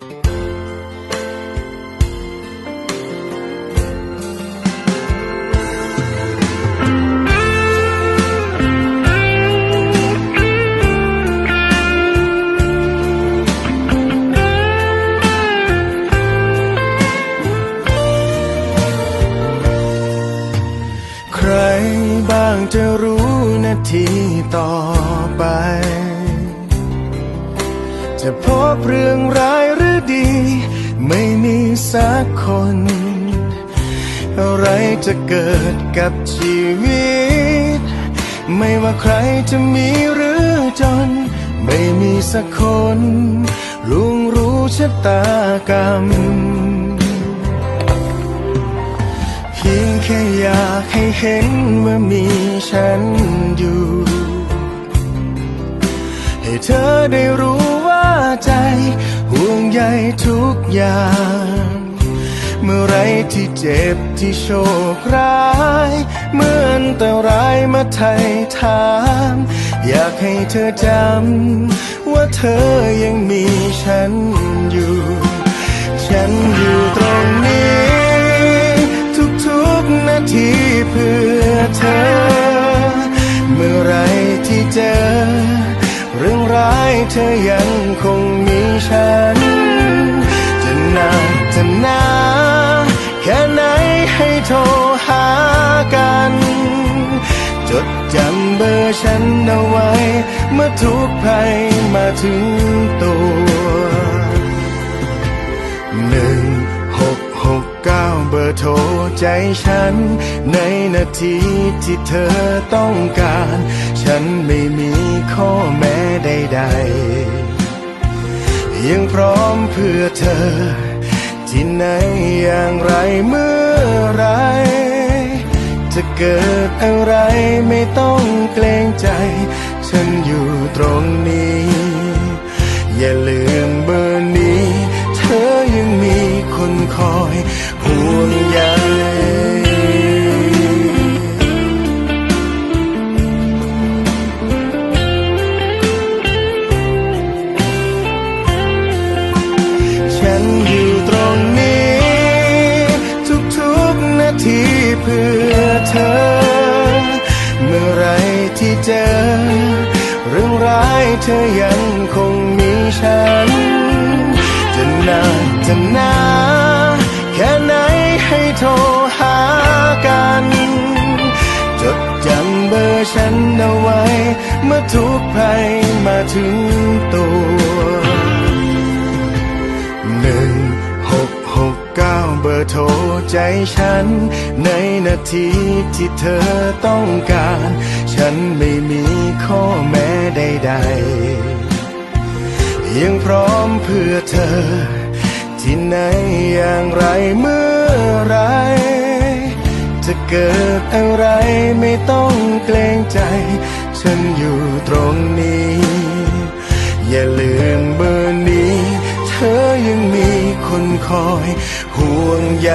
ใครบ้างจะรู้นาทีต่อไป จะพบเรื่องรายหรือดีไม่มี สักคน อะไรจะเกิดกับชีวิต ไม่ว่าใครจะมีหรือจน ไม่มีสักคนรุงรู้ชะตากรรม เพียงแค่อยากให้เห็นว่ามีฉันอยู่ ให้เธอได้รู้ว่าใจ ห่วงใยทุกอย่าง เมื่อไรที่เจ็บที่โชคร้าย เหมือนแต่ร้ายมาไทยถาม อยากให้เธอจำ ว่าเธอยังมีฉันอยู่ ฉันอยู่ตรงนี้ ทุกๆนาทีเพื่อเธอ เมื่อไรที่เจอ เรื่องร้ายเธอยังคงมีฉัน จดจำเบอร์ฉันเอาไว้ เมื่อทุกภัยมาถึงตัวหนึ่งหกหกเก้าเบอร์โทรใจฉัน ในนาทีที่เธอต้องการ ฉันไม่มีข้อแม้ใดๆ ยังพร้อมเพื่อเธอ ที่ไหนอย่างไรเมื่อไร จะเกิดอะไรไม่ต้องเกรงใจ ฉันอยู่ตรงนี้ อย่าลืมเบอร์นี้ เธอยังมีคนคอยห่วงใยฉันอยู่ตรงนี้ ทุกๆนาทีเพื่อ จอ เรื่องร้ายเธอยังคงมีฉัน จะนานจะนานแค่ไหนให้โทรหากัน จดจำเบอร์ฉันเอาไว้ เมื่อทุกภัยมาถึงตัว ใจฉัน ในนาทีที่เธอต้องการ ฉันไม่มีข้อแม้ใดๆ ยังพร้อมเพื่อเธอ ที่ไหนอย่างไรเมื่อไร จะเกิดอะไรไม่ต้องเกรงใจ ฉันอยู่ตรงนี้ ห่วงใย